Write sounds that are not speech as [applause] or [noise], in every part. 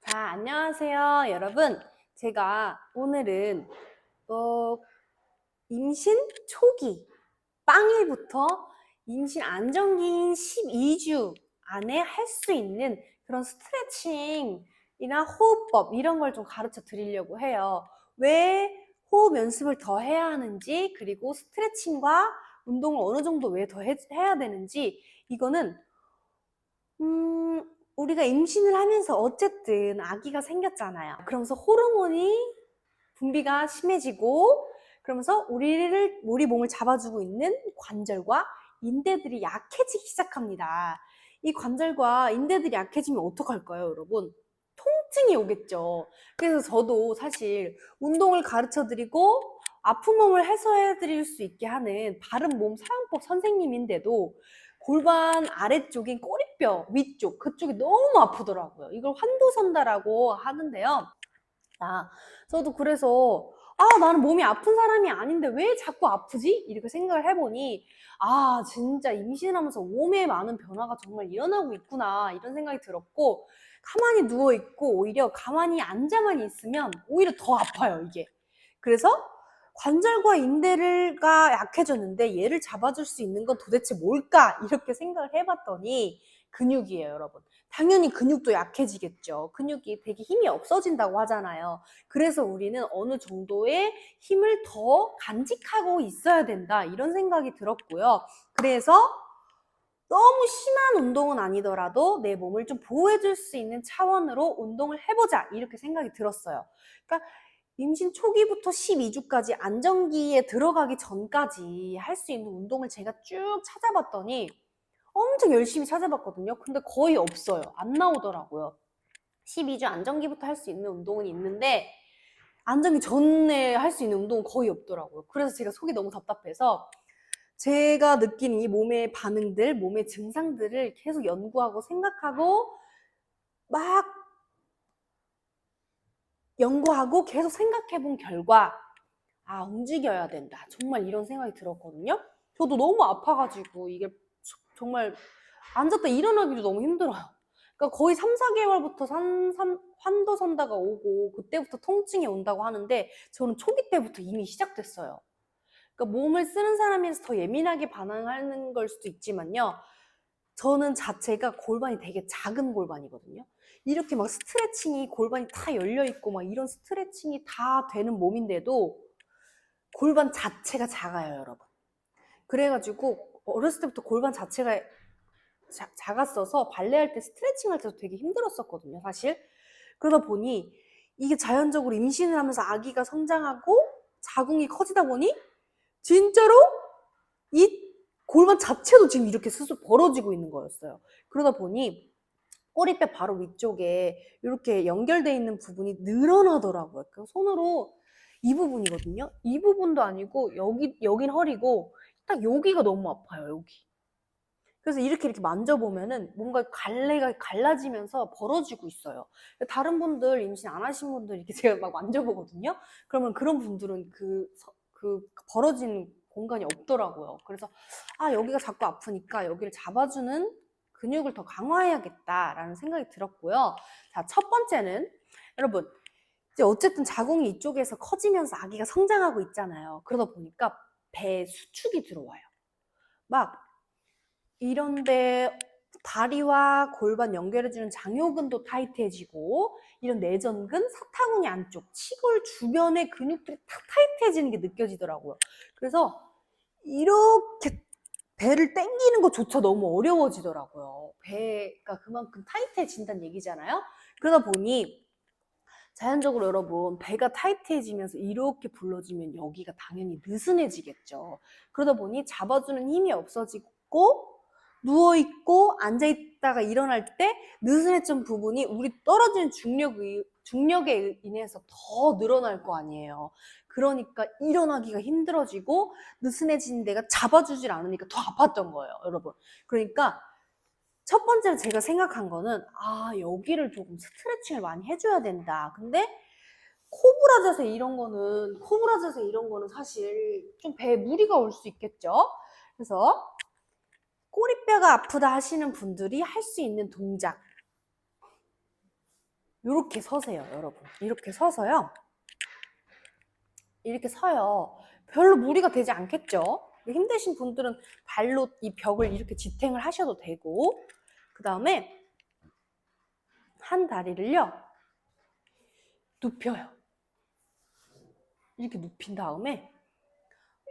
자, 안녕하세요, 여러분. 제가 오늘은 어, 임신 초기 빵일부터 임신 안정기인 12주 안에 할 수 있는 그런 스트레칭이나 호흡법 이런 걸 좀 가르쳐 드리려고 해요. 왜 호흡 연습을 더 해야 하는지 그리고 스트레칭과 운동을 어느 정도 왜 더 해야 되는지 이거는 음, 우리가 임신을 하면서 어쨌든 아기가 생겼잖아요. 그러면서 호르몬이 분비가 심해지고 그러면서 우리를 우리 몸을 잡아주고 있는 관절과 인대들이 약해지기 시작합니다. 이 관절과 인대들이 약해지면 어떡할까요, 여러분? 통증이 오겠죠. 그래서 저도 사실 운동을 가르쳐 드리고 아픈 몸을 해소해 드릴 수 있게 하는 바른 몸 사용법 선생님인데도 골반 아래쪽인 꼬리뼈 위쪽 그쪽이 너무 아프더라고요. 이걸 환도선다라고 하는데요. 아, 저도 그래서 아, 나는 몸이 아픈 사람이 아닌데 왜 자꾸 아프지? 이렇게 생각을 해보니 아, 진짜 임신하면서 몸에 많은 변화가 정말 일어나고 있구나 이런 생각이 들었고 가만히 누워 있고 오히려 가만히 앉아만 있으면 오히려 더 아파요, 이게. 그래서 관절과 인대가 약해졌는데 얘를 잡아줄 수 있는 건 도대체 뭘까? 이렇게 생각을 해봤더니 근육이에요, 여러분. 당연히 근육도 약해지겠죠. 근육이 되게 힘이 없어진다고 하잖아요. 그래서 우리는 어느 정도의 힘을 더 간직하고 있어야 된다. 이런 생각이 들었고요. 그래서 너무 심한 운동은 아니더라도 내 몸을 좀 보호해줄 수 있는 차원으로 운동을 해보자. 이렇게 생각이 들었어요. 그러니까 임신 초기부터 12주까지 안정기에 들어가기 전까지 할 수 있는 운동을 제가 쭉 찾아봤더니 엄청 열심히 찾아봤거든요. 근데 거의 없어요. 안 나오더라고요. 12주 안정기부터 할 수 있는 운동은 있는데 안정기 전에 할 수 있는 운동은 거의 없더라고요. 그래서 제가 속이 너무 답답해서 제가 느낀 이 몸의 반응들, 몸의 증상들을 계속 연구하고 생각하고 막 연구하고 계속 생각해 본 결과, 아, 움직여야 된다. 정말 이런 생각이 들었거든요. 저도 너무 아파가지고 이게 정말 앉았다 일어나기도 너무 힘들어요. 그러니까 거의 3, 4개월부터 산, 산, 환도 선다가 오고 그때부터 통증이 온다고 하는데 저는 초기 때부터 이미 시작됐어요. 그러니까 몸을 쓰는 사람이라서 더 예민하게 반응하는 걸 수도 있지만요. 저는 자체가 골반이 되게 작은 골반이거든요. 이렇게 막 스트레칭이 골반이 다 열려 있고 막 이런 스트레칭이 다 되는 몸인데도 골반 자체가 작아요, 여러분. 그래가지고 어렸을 때부터 골반 자체가 자, 작았어서 발레할 때 스트레칭 할 때도 되게 힘들었었거든요, 사실. 그러다 보니 이게 자연적으로 임신을 하면서 아기가 성장하고 자궁이 커지다 보니 진짜로 이 골반 자체도 지금 이렇게 스스로 벌어지고 있는 거였어요. 그러다 보니 꼬리뼈 바로 위쪽에 이렇게 연결되어 있는 부분이 늘어나더라고요. 그 손으로 이 부분이거든요. 이 부분도 아니고 여기 여긴 허리고 딱 여기가 너무 아파요. 여기. 그래서 이렇게 이렇게 만져보면은 뭔가 갈래가 갈라지면서 벌어지고 있어요. 다른 분들 임신 안 하신 분들 이렇게 [laughs] 제가 막 만져보거든요. 그러면 그런 분들은 그, 그 벌어진 공간이 없더라고요. 그래서 아 여기가 자꾸 아프니까 여기를 잡아주는 근육을 더 강화해야겠다라는 생각이 들었고요. 자, 첫 번째는 여러분 이제 어쨌든 자궁이 이쪽에서 커지면서 아기가 성장하고 있잖아요. 그러다 보니까 배에 수축이 들어와요. 막 이런데 다리와 골반 연결해주는 장요근도 타이트해지고 이런 내전근, 사타구니 안쪽, 치골 주변의 근육들이 탁 타이트해지는 게 느껴지더라고요. 그래서 이렇게 배를 땡기는 것조차 너무 어려워지더라고요. 배가 그만큼 타이트해진다는 얘기잖아요. 그러다 보니 자연적으로 여러분 배가 타이트해지면서 이렇게 불러지면 여기가 당연히 느슨해지겠죠. 그러다 보니 잡아주는 힘이 없어지고 누워있고 앉아있다가 일어날 때 느슨해진 부분이 우리 떨어지는 중력, 중력에 인해서 더 늘어날 거 아니에요. 그러니까 일어나기가 힘들어지고 느슨해진 데가 잡아주질 않으니까 더 아팠던 거예요, 여러분. 그러니까 첫 번째로 제가 생각한 거는 아 여기를 조금 스트레칭을 많이 해줘야 된다. 근데 코브라 자세 이런 거는 코브라 자세 이런 거는 사실 좀 배에 무리가 올 수 있겠죠. 그래서 꼬리뼈가 아프다 하시는 분들이 할 수 있는 동작 이렇게 서세요, 여러분. 이렇게 서서요. 이렇게 서요. 별로 무리가 되지 않겠죠? 힘드신 분들은 발로 이 벽을 이렇게 지탱을 하셔도 되고, 그 다음에 한 다리를요, 눕혀요. 이렇게 눕힌 다음에,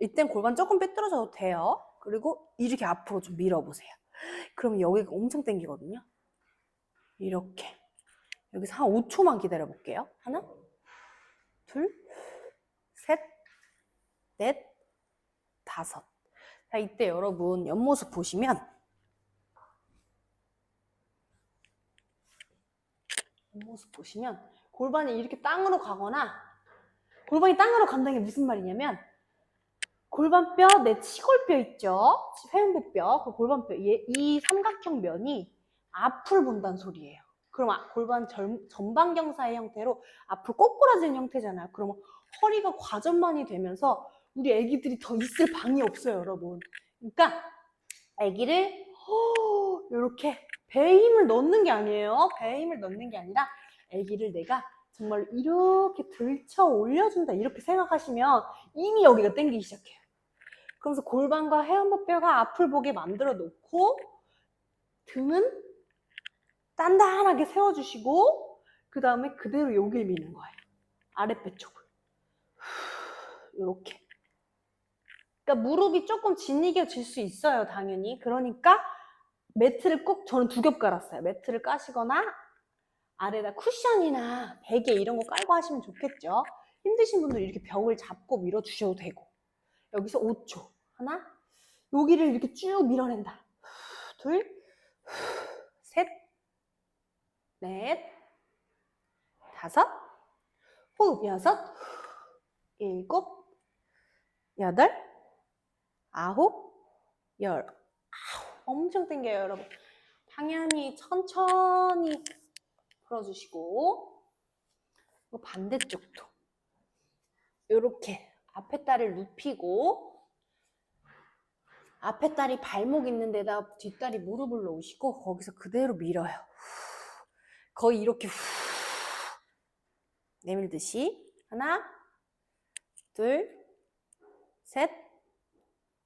이땐 골반 조금 삐뚤어져도 돼요. 그리고 이렇게 앞으로 좀 밀어보세요. 그러면 여기가 엄청 당기거든요. 이렇게. 여기서 한 5초만 기다려 볼게요. 하나, 둘, 셋, 넷, 다섯. 자, 이때 여러분 옆모습 보시면 옆모습 보시면 골반이 이렇게 땅으로 가거나 골반이 땅으로 간다는 게 무슨 말이냐면 골반뼈, 내 치골뼈 있죠? 회음부뼈, 그 골반뼈, 얘- 이 삼각형 면이 앞을 본다는 소리예요. 그럼 아- 골반 전, 전방경사의 형태로 앞으로 꼬꾸라지는 형태잖아요. 그러면 허리가 과전만이 되면서 우리 애기들이 더 있을 방이 없어요, 여러분. 그러니까 애기를 이렇게 배에 힘을 넣는 게 아니에요. 배에 힘을 넣는 게 아니라 애기를 내가 정말 이렇게 들쳐 올려준다 이렇게 생각하시면 이미 여기가 땡기기 시작해요. 그러면서 골반과 해음부뼈가 앞을 보게 만들어 놓고 등은 단단하게 세워주시고 그 다음에 그대로 여길 미는 거예요. 아랫배 쪽을. 이렇게. 그러니까 무릎이 조금 짓이겨질 수 있어요, 당연히. 그러니까 매트를 꼭 저는 두 겹 깔았어요. 매트를 까시거나 아래다 쿠션이나 베개 이런 거 깔고 하시면 좋겠죠. 힘드신 분들 이렇게 벽을 잡고 밀어 주셔도 되고 여기서 5초 하나 여기를 이렇게 쭉 밀어낸다 둘 셋, 넷, 다섯, 호흡 여섯, 일곱, 여덟, 아홉, 열. 아우, 엄청 당겨요, 여러분. 당연히 천천히 풀어주시고, 그 반대쪽도 이렇게 앞에 다리를 눕히고, 앞에 다리 발목 있는 데다 뒷다리 무릎을 놓으시고 거기서 그대로 밀어요. 거의 이렇게 후 내밀듯이 하나, 둘, 셋,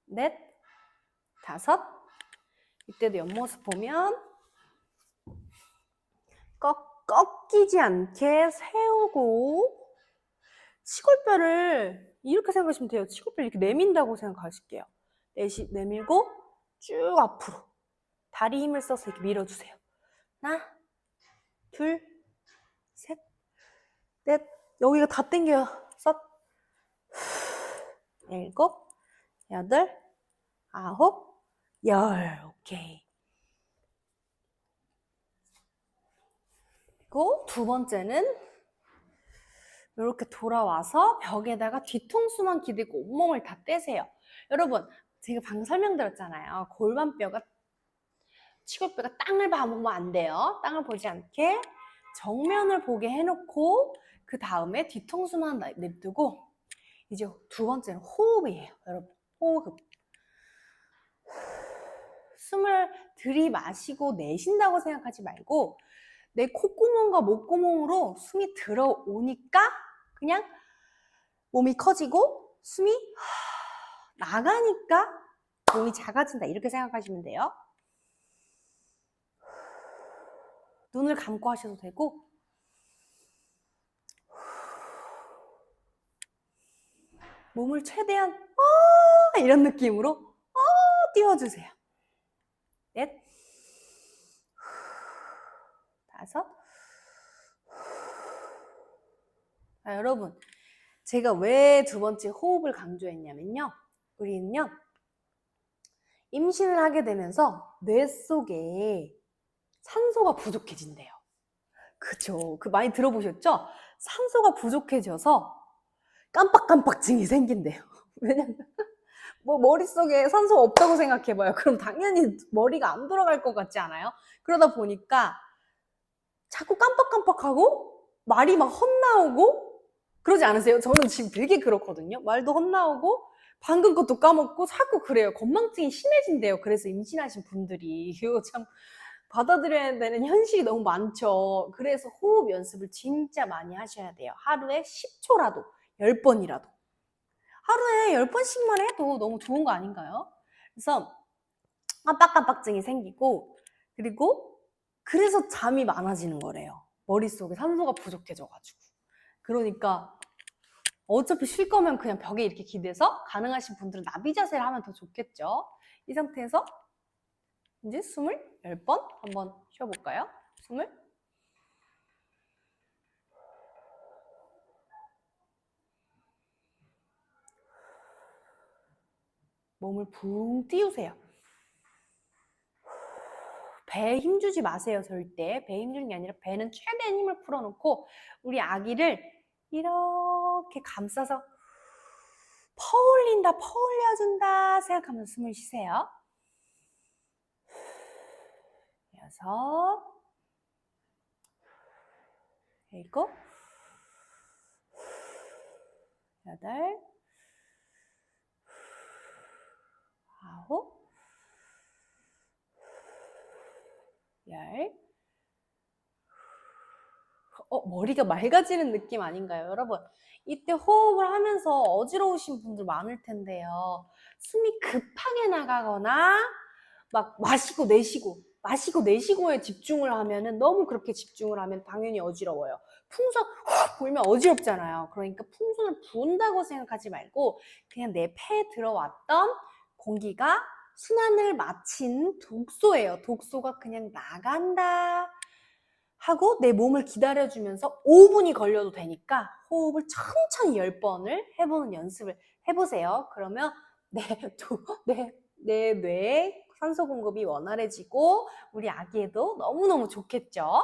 넷, 다섯. 이때도 옆모습 보면 꺾, 꺾이지 않게 세우고 치골뼈를 이렇게 생각하시면 돼요. 치골뼈 이렇게 내민다고 생각하실게요. 내시, 내밀고 쭉 앞으로 다리 힘을 써서 이렇게 밀어주세요. 하나, 둘, 셋, 넷. 여기가 다 당겨요. 섯, 일곱, 여덟, 아홉, 열. 오케이. 그리고 두 번째는 이렇게 돌아와서 벽에다가 뒤통수만 기대고 온몸을 다 떼세요. 여러분, 제가 방금 설명드렸잖아요. 골반뼈가, 치골뼈가 땅을 봐보면 안 돼요. 땅을 보지 않게 정면을 보게 해놓고 그 다음에 뒤통수만 나- 냅두고 이제 두 번째는 호흡이에요. 여러분, 호흡. 숨을 들이마시고 내쉰다고 생각하지 말고 내 콧구멍과 목구멍으로 숨이 들어오니까 그냥 몸이 커지고 숨이 나가니까 몸이 작아진다 이렇게 생각하시면 돼요. 눈을 감고 하셔도 되고 몸을 최대한 어 이런 느낌으로 어 띄워주세요. 넷, 다섯. 자, 여러분, 제가 왜 두 번째 호흡을 강조했냐면요. 우리는요, 임신을 하게 되면서 뇌 속에 산소가 부족해진대요. 그죠. 그 많이 들어보셨죠? 산소가 부족해져서 깜빡깜빡증이 생긴대요. [laughs] 왜냐면, 뭐 머릿속에 산소가 없다고 생각해봐요. [laughs] 그럼 당연히 머리가 안 돌아갈 것 같지 않아요? 그러다 보니까 자꾸 깜빡깜빡하고 말이 막 헛나오고 그러지 않으세요? 저는 지금 되게 그렇거든요. 말도 헛나오고 방금 것도 까먹고 자꾸 그래요. 건망증이 심해진대요. 그래서 임신하신 분들이 [laughs] 이거 참 받아들여야 되는 현실이 너무 많죠. 그래서 호흡 연습을 진짜 많이 하셔야 돼요. 하루에 10초라도, 10번이라도. 하루에 10번씩만 해도 너무 좋은 거 아닌가요? 그래서 깜빡깜빡증이 생기고, 그리고 그래서 잠이 많아지는 거래요. 머릿속에 산소가 부족해져가지고. 그러니까 어차피 쉴 거면 그냥 벽에 이렇게 기대서 가능하신 분들은 나비 자세를 하면 더 좋겠죠. 이 상태에서 이제 숨을 10번 한번 쉬어볼까요? 숨을 몸을 붕 띄우세요. 배에 힘주지 마세요, 절대. 배에 힘주는 게 아니라 배는 최대한 힘을 풀어놓고 우리 아기를 이렇게 감싸서 퍼올린다, 퍼올려준다 생각하면서 숨을 쉬세요. 여섯, 일곱, 여덟, 아홉, 열. 어, 머리가 맑아지는 느낌 아닌가요, 여러분? 이때 호흡을 하면서 어지러우신 분들 많을 텐데요. 숨이 급하게 나가거나 막 마시고 내쉬고 마시고 내쉬고에 집중을 하면은 너무 그렇게 집중을 하면 당연히 어지러워요. 풍선 훅 불면 어지럽잖아요. 그러니까 풍선을 부은다고 생각하지 말고 그냥 내 폐에 들어왔던 공기가 순환을 마친 독소예요. 독소가 그냥 나간다 하고 내 몸을 기다려주면서 5분이 걸려도 되니까 호흡을 천천히 10번을 해보는 연습을 해보세요. 그러면 내, [laughs] 도, 내, 내 뇌에 산소 공급이 원활해지고 우리 아기에도 너무너무 좋겠죠?